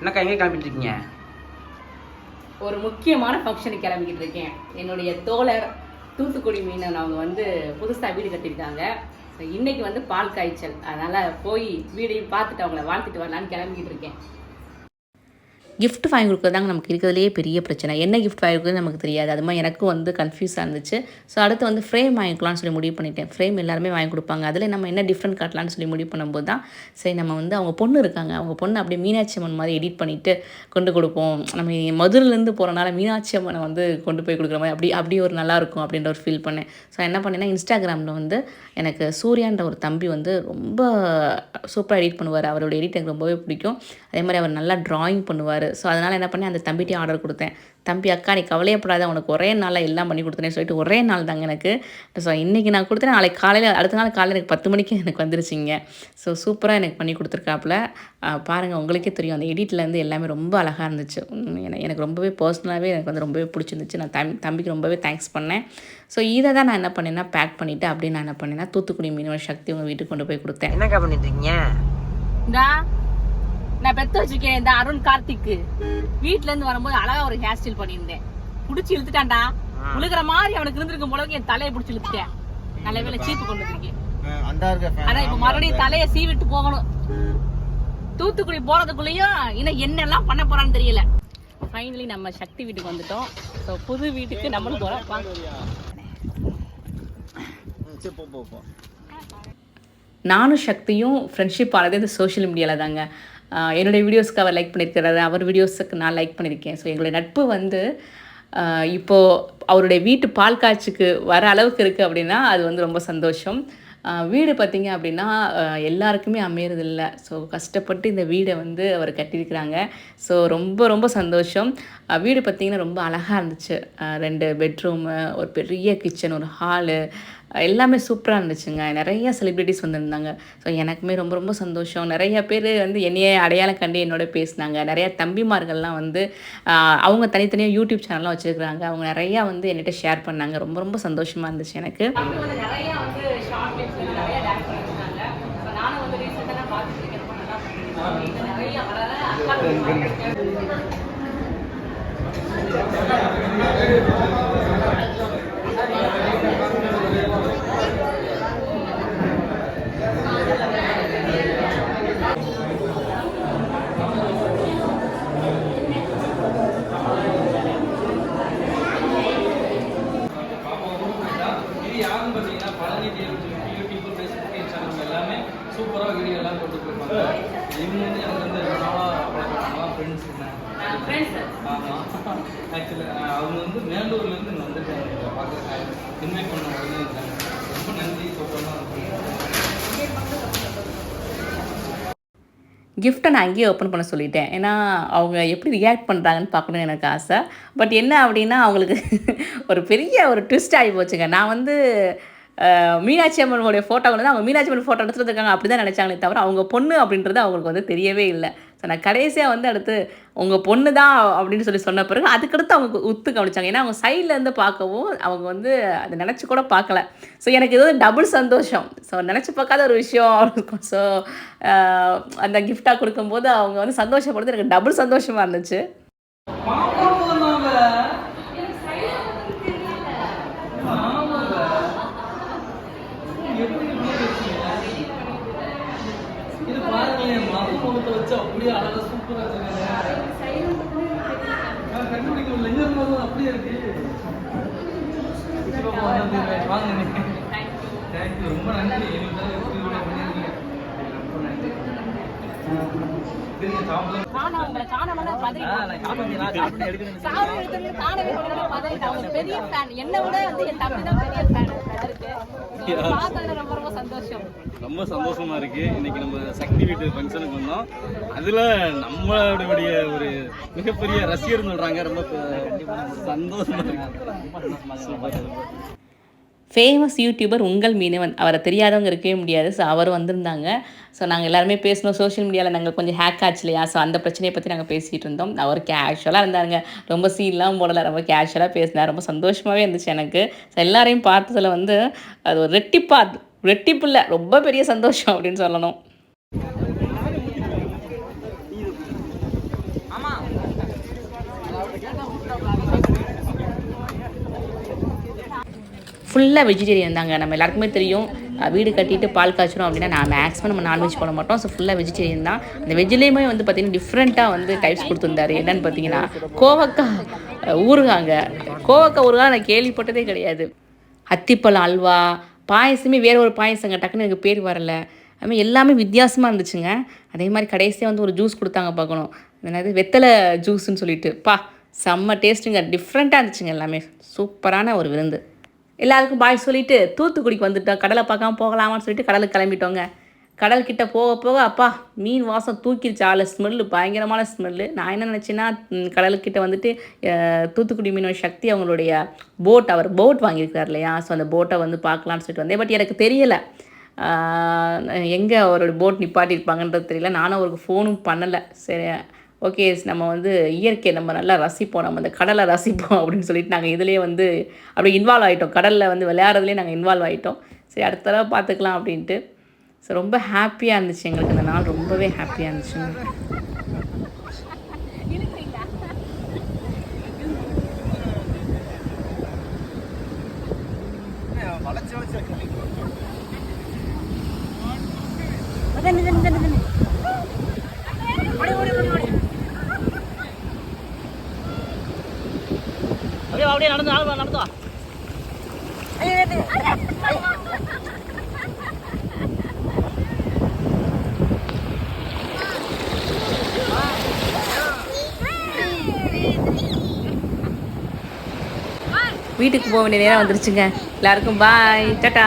என்னக்கா எங்கே கிளம்பிட்டு இருக்கீங்க ஒரு முக்கியமான ஃபங்க்ஷனுக்கு கிளம்பிக்கிட்டு இருக்கேன். என்னுடைய தோழர் தூத்துக்குடி மீனன் அவங்க வந்து புதுசாக வீடு கட்டியிருக்காங்க. ஸோ இன்னைக்கு வந்து பால் காய்ச்சல். அதனால் போய் வீடையும் பார்த்துட்டு அவங்கள வாழ்த்துட்டு வரலான்னு கிளம்பிக்கிட்டு இருக்கேன். கிஃப்ட் வாங்கி கொடுக்குறதாங்க நமக்கு இருக்கிறதுலேயே பெரிய பிரச்சனை. என்ன கிஃப்ட் வாங்கி கொடுக்குறது நமக்கு தெரியாது. அது மாதிரி எனக்கும் வந்து கன்ஃபியூஸாக இருந்துச்சு. ஸோ அடுத்து வந்து ஃப்ரேம் வாங்கிக்கலாம்னு சொல்லி முடிவு பண்ணிட்டேன். ஃப்ரேம் எல்லாருமே வாங்கி கொடுப்பாங்க. அதில் நம்ம என்ன டிஃப்ரெண்ட் காட்டலாம்னு சொல்லி முடிவு பண்ணும்போது தான் சரி நம்ம வந்து அவங்க பொண்ணு இருக்காங்க. அவங்க பொண்ணு அப்படியே மீனாட்சி அம்மன் மாதிரி எடிட் பண்ணிவிட்டு கொண்டு கொடுப்போம். நம்ம மதுரிலேருந்து போகிறனால மீனாட்சி அம்மனை வந்து கொண்டு போய் கொடுக்குற மாதிரி அப்படி அப்படி ஒரு நல்லாயிருக்கும் அப்படின்ற ஒரு ஃபீல் பண்ணேன். ஸோ என்ன பண்ணேன்னா இன்ஸ்டாகிராமில் வந்து எனக்கு சூர்யான்ற ஒரு தம்பி வந்து ரொம்ப சூப்பராக எடிட் பண்ணுவார். அவரோட எடிட் எனக்கு ரொம்பவே பிடிக்கும். அதே மாதிரி அவர் நல்லா ட்ராயிங் பண்ணுவார். ஸோ அதனால் என்ன பண்ணேன்? அந்த தம்பிட்டே ஆர்டர் கொடுத்தேன். தம்பி அக்கா நீ கவலையப்படாத உனக்கு ஒரே நாளில் எல்லாம் பண்ணி கொடுத்தேன்னு சொல்லிட்டு ஒரே நாள் தாங்க எனக்கு. ஸோ இன்றைக்கி நான் கொடுத்தேன். நாளைக்கு காலையில் அடுத்த நாள் காலையில் எனக்கு பத்து மணிக்கு எனக்கு வந்துருச்சுங்க. ஸோ சூப்பராக எனக்கு பண்ணி கொடுத்துருக்காப்புல. பாருங்கள் உங்களுக்கே தெரியும். அந்த எடிட்லேருந்து எல்லாமே ரொம்ப அழகாக இருந்துச்சு. எனக்கு ரொம்பவே பர்சனலாகவே எனக்கு வந்து ரொம்பவே பிடிச்சிருந்துச்சு. நான் தம் தம்பிக்கு ரொம்பவே தேங்க்ஸ் பண்ணேன். ஸோ இதை தான் நான் என்ன பண்ணேன்னா பேக் பண்ணிவிட்டு அப்படியே நான் என்ன பண்ணேன்னா தூத்துக்குடி மீனவ சக்தி உங்கள் வீட்டுக்கு கொண்டு போய் கொடுத்தேன். என்னக்கா பண்ணிட்டு இருக்கீங்க? நான் பெத்து வச்சிருக்கேன் இந்த அருண் கார்த்திக்கு. வீட்ல இருந்து வரும்போது அழகா ஒரு ஹேர் ஸ்டைல் பண்ணியிருந்தேன். புடிச்சு இழுத்துட்டான்டா. உழுகிற மாதிரி அவனுக்கு இருந்திருக்கும் போல என் தலையை புடிச்சு இழுத்துட்டேன். நல்ல வேலை சீப்பு கொண்டு வந்திருக்கேன். ஆனா இப்ப மறுபடியும் தலைய சீவிட்டு போகணும். தூத்துக்குடி போறதுக்குள்ளேயும் இன்னும் என்னெல்லாம் பண்ண போறான்னு தெரியல. ஃபைனலி நம்ம சக்தி வீட்டுக்கு வந்துட்டோம். ஸோ புது வீட்டுக்கு நம்மளும் போறோம். நானும் சக்தியும் ஃப்ரெண்ட்ஷிப் ஆனது இந்த சோஷியல் மீடியாவில் தாங்க. என்னுடைய வீடியோஸ்க்கு அவர் லைக் பண்ணியிருக்கிறாரு அவர் வீடியோஸுக்கு நான் லைக் பண்ணியிருக்கேன் ஸோ எங்களுடைய நட்பு வந்து இப்போது அவருடைய வீட்டு பால் காய்ச்சுக்கு வர அளவுக்கு இருக்குது அப்படின்னா அது வந்து ரொம்ப சந்தோஷம். வீடு பார்த்தீங்க அப்படின்னா ஆஹ் எல்லாருக்குமே அமையறதில்ல. ஸோ கஷ்டப்பட்டு இந்த வீடை வந்து அவர் கட்டியிருக்கிறாங்க. ஸோ ரொம்ப ரொம்ப சந்தோஷம். வீடு பார்த்தீங்கன்னா ரொம்ப அழகாக இருந்துச்சு. ரெண்டு பெட்ரூமு ஒரு பெரிய கிச்சன் ஒரு ஹாலு எல்லாமே சூப்பராக இருந்துச்சுங்க. நிறைய செலிப்ரிட்டிஸ் வந்திருந்தாங்க. ஸோ எனக்குமே ரொம்ப ரொம்ப சந்தோஷம். நிறைய பேர் வந்து என்னையே அடையாளம் கண்டு என்னோட பேசினாங்க. நிறைய தம்பிமார்கள்லாம் வந்து அவங்க தனித்தனியாக யூடியூப் சேனல்லாம் வச்சுருக்குறாங்க. அவங்க நிறையா வந்து என்கிட்ட ஷேர் பண்ணாங்க. ரொம்ப ரொம்ப சந்தோஷமாக இருந்துச்சு எனக்கு. தம்பி வந்து நிறைய வந்து ஷார்ட் ஃபிலிம்ஸ் நிறைய டான்ஸ் பண்ணிருக்காங்க ஸோ நானும் வந்து ரீசெண்டாக பார்த்துட்டு இருக்கேன் ரொம்ப நல்லா பண்ணிருக்காங்க இது நிறைய வளர அக்கா இது யாருன்னு பார்த்தீங்கன்னா Palani Dev YouTube Facebook Instagram எல்லாமே சூப்பராக வீடியோ எல்லாம் போட்டு போயிருப்பாங்க இவங்க வந்து எனக்கு வந்து ரொம்ப நாளாக பழக்கம் ஃப்ரெண்ட்ஸ் ஃப்ரெண்ட்ஸ் ஆமாம் ஆக்சுவலி அவங்க வந்து மேலூர்லேருந்து இங்கே வந்துருக்காங்க பார்க்குறக்காக இன்வைட் பண்ண உடனே இருக்காங்க ரொம்ப நன்றி சூப்பராக கிஃப்ட்டை நான் அங்கேயே ஓப்பன் பண்ண சொல்லிட்டேன். ஏன்னா அவங்க எப்படி ரியாக்ட் பண்ணுறாங்கன்னு பார்க்கணும்னு எனக்கு ஆசை. பட் என்ன அப்படின்னா அவங்களுக்கு ஒரு பெரிய ஒரு ட்விஸ்ட் ஆகி போச்சுங்க. நான் வந்து மீனாட்சி அம்மனுடைய ஃபோட்டோ வந்து அவங்க மீனாட்சி அம்மன் ஃபோட்டோ எடுத்துட்டு இருக்காங்க அப்படி தான் நினச்சாங்களே தவிர அவங்க பொண்ணு அப்படின்றது அவங்களுக்கு வந்து தெரியவே இல்லை. ஸோ நான் கடைசியாக வந்து அடுத்து உங்கள் பொண்ணு தான் அப்படின்னு சொல்லி சொன்ன பிறகு அதுக்கடுத்து அவங்க உத்து கவனிச்சாங்க. ஏன்னா அவங்க சைடில் இருந்து பார்க்கவும் அவங்க வந்து அதை நினச்சி கூட பார்க்கல. ஸோ எனக்கு இது வந்து டபுள் சந்தோஷம். ஸோ நினச்சி பார்க்காத ஒரு விஷயம் இருக்கும் ஸோ அந்த கிஃப்டாக கொடுக்கும்போது அவங்க வந்து சந்தோஷப்படுறது எனக்கு டபுள் சந்தோஷமாக இருந்துச்சு. வாங்க. தேங்க்யூ ரொம்ப நன்றி. எங்களுக்காக எப்படி இவ்வளவு ரொம்ப அவங்க பெரிய ஃபேன் என்னை விட வந்து என் தம்பி தான் பெரிய ஃபேன் பார்த்ததுல ரொம்ப ரொம்ப சந்தோஷம். ரொம்ப சந்தோஷமா இருக்கு. இன்னைக்கு நம்ம சக்தி வீட்டு ஃபங்க்ஷனுக்கு வந்தோம். அதுல நம்மளுடைய ஒரு மிகப்பெரிய ரசிகர் சொல்றாங்க. ரொம்ப சந்தோஷமா இருக்கு. ஃபேமஸ் யூடியூபர் உங்கள் மீனவன். அவரை தெரியாதவங்க இருக்கவே முடியாது. ஸோ அவரும் வந்திருந்தாங்க. ஸோ நாங்கள் எல்லாருமே பேசினோம். சோஷியல் மீடியாவில் நாங்கள் கொஞ்சம் ஹேக் ஆச்சு இல்லையா? ஸோ அந்த பிரச்சனையை பற்றி நாங்கள் பேசிகிட்டு இருந்தோம். அவர் கேஷுவலாக இருந்தாருங்க. ரொம்ப சீன்லாம் போடலை. ரொம்ப கேஷுவலாக பேசினார். ரொம்ப சந்தோஷமாகவே இருந்துச்சு எனக்கு. ஸோ எல்லாரையும் பார்த்ததில் வந்து அது ஒரு ரெட்டிப்பா ரெட்டிப்பு இல்லை. ரொம்ப பெரிய சந்தோஷம் அப்படின்னு சொல்லணும். ஃபுல்லாக வெஜிடேரியன் தாங்க. நம்ம எல்லாருக்குமே தெரியும். வீடு கட்டிட்டு பால் காய்ச்சணும் அப்படின்னா நான் மேக்ஸிமம் நம்ம நான்வெஜ் போட மாட்டோம். ஸோ ஃபுல்லாக வெஜிடேரியன் தான். அந்த வெஜ்லேயுமே வந்து பார்த்திங்கன்னா டிஃப்ரெண்ட்டாக வந்து டைப்ஸ் கொடுத்துருந்தாரு. என்னன்னு பார்த்தீங்கன்னா கோவக்காய் ஊறுகாங்க. கோவக்காய் ஊறுகாய் நான் கேள்விப்பட்டதே கிடையாது. அத்திப்பழம் அல்வா பாயசமே வேறு ஒரு பாயசங்க. டக்குன்னு எனக்கு பேர் வரல. அதுமாதிரி எல்லாமே வித்தியாசமாக இருந்துச்சுங்க. அதே மாதிரி கடைசியாக வந்து ஒரு ஜூஸ் கொடுத்தாங்க பார்க்கணும். என்னது? வெத்தலை ஜூஸ்ன்னு சொல்லிட்டு. பா செம்ம டேஸ்ட்டுங்க டிஃப்ரெண்ட்டாக இருந்துச்சுங்க எல்லாமே. சூப்பரான ஒரு விருந்து. எல்லாருக்கும் பாய் சொல்லிட்டு தூத்துக்குடிக்கு வந்துட்டோம். கடலை பார்க்காம போகலாமான்னு சொல்லிட்டு கடலுக்கு கிளம்பிட்டோங்க. கடல் கிட்ட போக போக அப்பா மீன் வாசம் தூக்கிடுச்சு ஆள் ஸ்மெல்லு பயங்கரமான ஸ்மெல்லு நான் என்ன நினச்சேன்னா கடலுக்கிட்ட வந்துட்டு தூத்துக்குடி மீனோட சக்தி அவங்களுடைய போட் அவர் போட் வாங்கியிருக்கார் இல்லையா? ஸோ அந்த போட்டை வந்து பார்க்கலான்னு சொல்லிட்டு வந்தேன். பட் எனக்கு தெரியலை. எங்கே அவரோட போட் நிப்பாட்டியிருப்பாங்கன்றது தெரியல. நானும் அவருக்கு ஃபோனும் பண்ணலை. சரி ஓகே நம்ம வந்து இயற்கையை நம்ம நல்லா ரசிப்போம் நம்ம அந்த கடலை ரசிப்போம் அப்படின்னு சொல்லிட்டு நாங்கள் இதுலேயே வந்து அப்படி இன்வால்வ் ஆகிட்டோம் கடலில் வந்து விளையாடுறதுலேயே நாங்கள் இன்வால்வ் ஆகிட்டோம் சரி அடுத்த தடவை பார்த்துக்கலாம் அப்படின்ட்டு. ஸோ ரொம்ப ஹாப்பியாக இருந்துச்சு எங்களுக்கு அந்த நாள். ரொம்பவே ஹாப்பியாக இருந்துச்சுங்க அப்படியே நடந்து நடந்து நடந்து வா. வீட்டுக்கு போக வேண்டிய நேரம் வந்துருச்சுங்க. எல்லாருக்கும் பாய் டட்டா